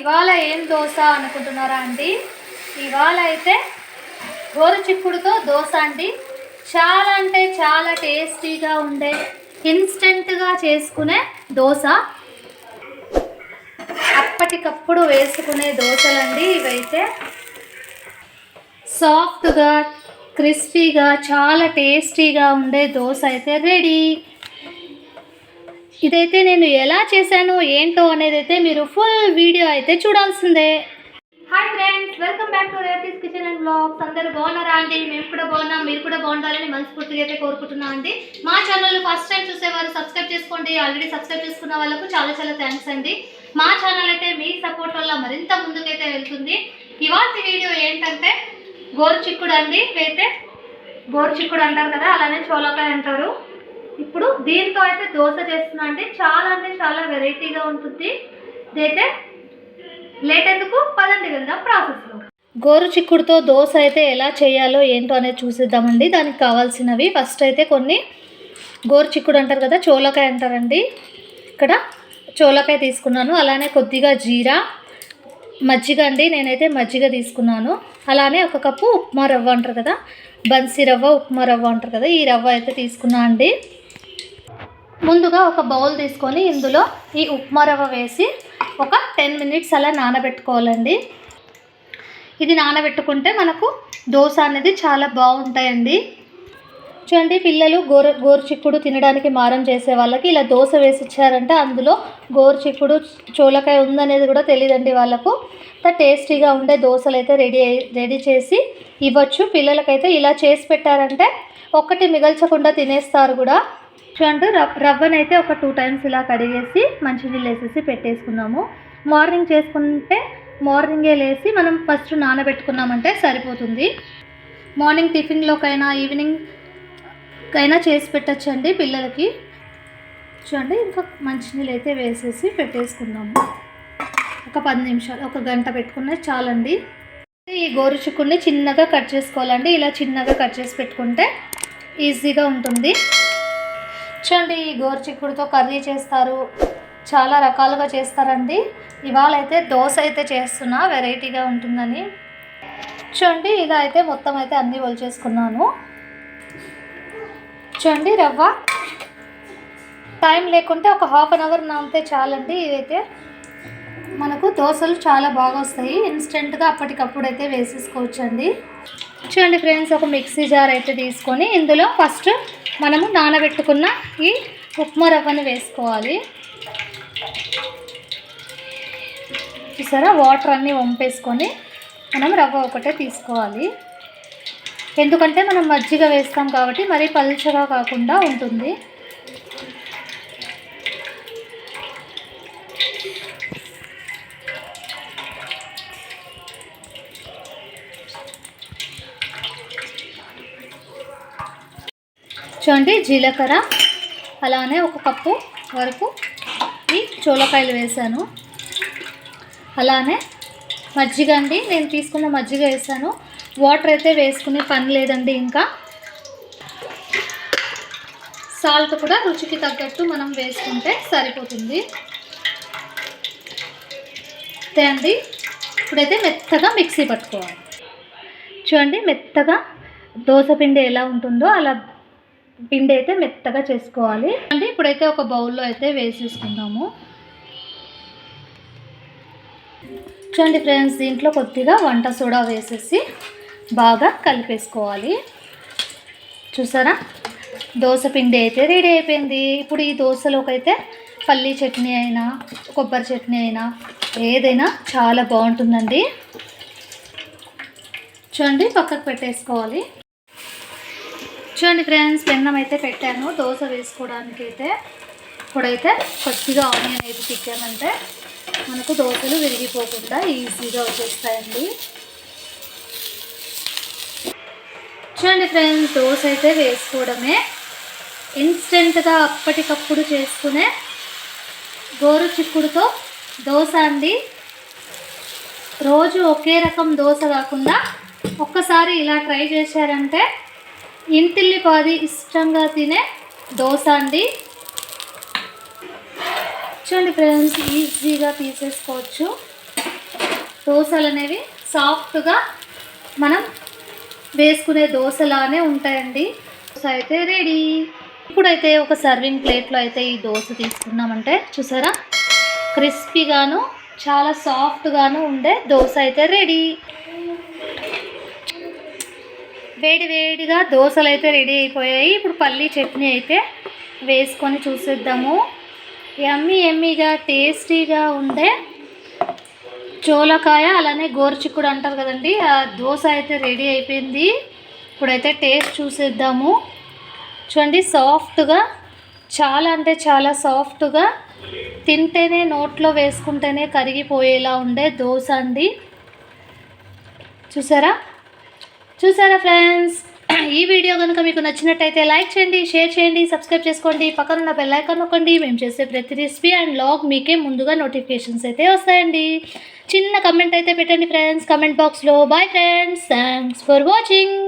ఇవాళ ఏం దోశ అనుకుంటున్నారా అండి? ఇవాళ అయితే గోరు చిక్కుడుతో దోశ అండి. చాలా అంటే చాలా టేస్టీగా ఉండే ఇన్స్టెంట్గా చేసుకునే దోశ. అప్పటికప్పుడు వేసుకునే దోశలండి ఇవైతే. సాఫ్ట్గా క్రిస్పీగా చాలా టేస్టీగా ఉండే దోశ అయితే రెడీ. ఇదైతే నేను ఎలా చేశాను ఏంటో అనేది అయితే మీరు ఫుల్ వీడియో అయితే చూడాల్సిందే. Hi friends welcome back to Reethi's kitchen and blogs అందరూ బాగున్నారా అండి? మేము కూడా బాగున్నాం మీరు కూడా బాగుండాలని మనస్ఫూర్తిగా అయితే కోరుకుంటున్నాం అండి. మా ఛానల్ ఫస్ట్ టైం చూసేవారు సబ్స్క్రైబ్ చేసుకోండి. ఆల్రెడీ సబ్స్క్రైబ్ చేసుకున్న వాళ్ళకు చాలా చాలా థ్యాంక్స్ అండి. మా ఛానల్ అయితే మీ సపోర్ట్ వల్ల మరింత ముందుకైతే వెళ్తుంది. ఇవాళ వీడియో ఏంటంటే గోరు చిక్కుడు అండి. అయితే గోరు చిక్కుడు అంటారు కదా అలానే చోలకాయ అంటారు. ఇప్పుడు దీంతో అయితే దోశ చేస్తున్నా అంటే చాలా అంటే చాలా వెరైటీగా ఉంటుంది. ఇదైతే లేట్ ఎందుకు? పదండి వెళ్దాం ప్రాసెస్లో. గోరు చిక్కుడుతో దోశ అయితే ఎలా చేయాలో ఏంటో అనేది చూసేద్దామండి. దానికి కావాల్సినవి ఫస్ట్ అయితే కొన్ని గోరు చిక్కుడు అంటారు కదా చోలకాయ అంటారండి. ఇక్కడ చోలకాయ తీసుకున్నాను. అలానే కొద్దిగా జీరా మజ్జిగ అండి. నేనైతే మజ్జిగ తీసుకున్నాను. అలానే ఒక కప్పు ఉప్మా రవ్వ అంటారు కదా బన్సీ రవ్వ ఉప్మా రవ్వ అంటారు కదా ఈ రవ్వ అయితే తీసుకున్నా అండి. ముందుగా ఒక బౌల్ తీసుకొని ఇందులో ఈ ఉప్మా రవ్వ వేసి ఒక టెన్ మినిట్స్ అలా నానబెట్టుకోవాలండి. ఇది నానబెట్టుకుంటే మనకు దోశ అనేది చాలా బాగుంటాయండి. చూడండి పిల్లలు గోరు గోరు చిక్కుడు తినడానికి మారం చేసే వాళ్ళకి ఇలా దోశ వేసి ఇచ్చారంటే అందులో గోరు చిక్కుడు చోలకాయ ఉందనేది కూడా తెలియదండి వాళ్ళకు. టేస్టీగా ఉండే దోశలు అయితే రెడీ రెడీ చేసి ఇవ్వచ్చు. పిల్లలకైతే ఇలా చేసి పెట్టారంటే ఒక్కటి మిగల్చకుండా తినేస్తారు కూడా. చూడండి రవ్వనైతే ఒక టూ టైమ్స్ ఇలా కడిగేసి మంచినీళ్ళు వేసేసి పెట్టేసుకున్నాము మార్నింగ్ చేసుకుంటే మార్నింగే లేసి మనం ఫస్ట్ నానబెట్టుకున్నామంటే సరిపోతుంది. మార్నింగ్ టిఫిన్లోకైనా ఈవినింగ్ కైనా చేసి పెట్టచ్చండి పిల్లలకి. చూడండి ఇంకా మంచినీళ్ళు అయితే వేసేసి పెట్టేసుకుందాము. ఒక పది నిమిషాలు ఒక గంట పెట్టుకున్న చాలండి. ఈ గోరు చిన్నగా కట్ చేసుకోవాలండి. ఇలా చిన్నగా కట్ చేసి పెట్టుకుంటే ఈజీగా ఉంటుంది. పచ్చండి ఈ గోరు చిక్కుడుతో కర్రీ చేస్తారు. చాలా రకాలుగా చేస్తారండి. ఇవాళ అయితే దోశ అయితే చేస్తున్నా వెరైటీగా ఉంటుందని. చూడండి ఇలా అయితే మొత్తం అయితే అన్నీ ఒలిచేసుకున్నాను. చూడండి రవ్వ. టైం లేకుంటే ఒక హాఫ్ అన్ అవర్ నానితే చాలండి ఇదైతే. మనకు దోశలు చాలా బాగా వస్తాయి. ఇన్స్టెంట్గా అప్పటికప్పుడు అయితే వేసేసుకోవచ్చండి. చూడండి ఫ్రెండ్స్ ఒక మిక్సీ జార్ అయితే తీసుకొని ఇందులో ఫస్ట్ మనము నానబెట్టుకున్న ఈ ఉప్మా రవ్వను వేసుకోవాలి. చూసారా? వాటర్ అన్నీ వంపేసుకొని మనం రవ్వ ఒకటే తీసుకోవాలి. ఎందుకంటే మనం మజ్జిగ వేస్తాం కాబట్టి మరీ పలుచగా కాకుండా ఉంటుంది. చూడండి జీలకర్ర అలానే ఒక కప్పు వరకు ఈ చోలకాయలు వేసాను. అలానే మజ్జిగ అండి నేను తీసుకున్న మజ్జిగ వేసాను. వాటర్ అయితే వేసుకునే పని లేదండి ఇంకా. సాల్ట్ కూడా రుచికి తగ్గట్టు మనం వేసుకుంటే సరిపోతుంది. అంతే అండి. ఇప్పుడైతే మెత్తగా మిక్సీ పట్టుకోవాలి. చూడండి మెత్తగా దోశ పిండి ఎలా ఉంటుందో అలా పిండి అయితే మెత్తగా చేసుకోవాలి. అంటే ఇప్పుడైతే ఒక బౌల్లో అయితే వేసేసుకుందాము. చూడండి ఫ్రెండ్స్ దీంట్లో కొద్దిగా వంట సోడా వేసేసి బాగా కలిపేసుకోవాలి. చూసారా? దోశ పిండి అయితే రెడీ అయిపోయింది. ఇప్పుడు ఈ దోశలోకి అయితే పల్లీ చట్నీ అయినా కొబ్బరి చట్నీ అయినా ఏదైనా చాలా బాగుంటుందండి. చూడండి పక్కకు పెట్టేసుకోవాలి. చూడండి ఫ్రెండ్స్ పెన్నం అయితే పెట్టాను దోశ వేసుకోవడానికి అయితే ఇప్పుడైతే కొద్దిగా ఆనియన్ అయితే తిక్కామంటే మనకు దోశలు విరిగిపోకుండా ఈజీగా వచ్చేస్తాయండి. చూడండి ఫ్రెండ్స్ దోశ అయితే వేసుకోవడమే. ఇన్స్టెంట్గా అప్పటికప్పుడు చేసుకునే గోరు చిక్కుడుతో దోశ అండి. రోజు ఒకే రకం దోశ కాకుండా ఒక్కసారి ఇలా ట్రై చేశారంటే ఇంటిల్లిపాది ఇష్టంగా తినే దోశ అండి. చూడండి ఫ్రెండ్స్ ఈజీగా తీసేసుకోవచ్చు. దోశలు అనేవి సాఫ్ట్గా మనం వేసుకునే దోశలానే ఉంటాయండి. దోశ అయితే రెడీ. ఇప్పుడైతే ఒక సర్వింగ్ ప్లేట్లో అయితే ఈ దోశ తీసుకున్నామంటే చూసారా? క్రిస్పీగాను చాలా సాఫ్ట్గాను ఉండే దోశ అయితే రెడీ. వేడి వేడిగా దోశలు అయితే రెడీ అయిపోయాయి. ఇప్పుడు పల్లీ చట్నీ అయితే వేసుకొని చూసేద్దాము. ఎమ్మి ఎమ్మిగా టేస్టీగా ఉండే చోలకాయ అలానే గోరుచిక్కుడు అంటారు కదండి ఆ దోశ అయితే రెడీ అయిపోయింది. ఇప్పుడైతే టేస్ట్ చూసేద్దాము. చూడండి సాఫ్ట్గా చాలా అంటే చాలా సాఫ్ట్గా తింటేనే నోట్లో వేసుకుంటేనే కరిగిపోయేలా ఉండే దోశ అండి. చూసారా? చూసారా ఫ్రెండ్స్? ఈ వీడియో కనుక మీకు నచ్చినట్టయితే లైక్ చేయండి షేర్ చేయండి సబ్స్క్రైబ్ చేసుకోండి. పక్కన ఉన్న బెల్ ఐకాన్ నొక్కండి. మేము చేసే ప్రతి రెసిపీ అండ్ లాగ్ మీకే ముందుగా నోటిఫికేషన్స్ అయితే వస్తాయండి. చిన్న కమెంట్ అయితే పెట్టండి ఫ్రెండ్స్. కమెంట్ బాక్స్లో bye friends thanks for watching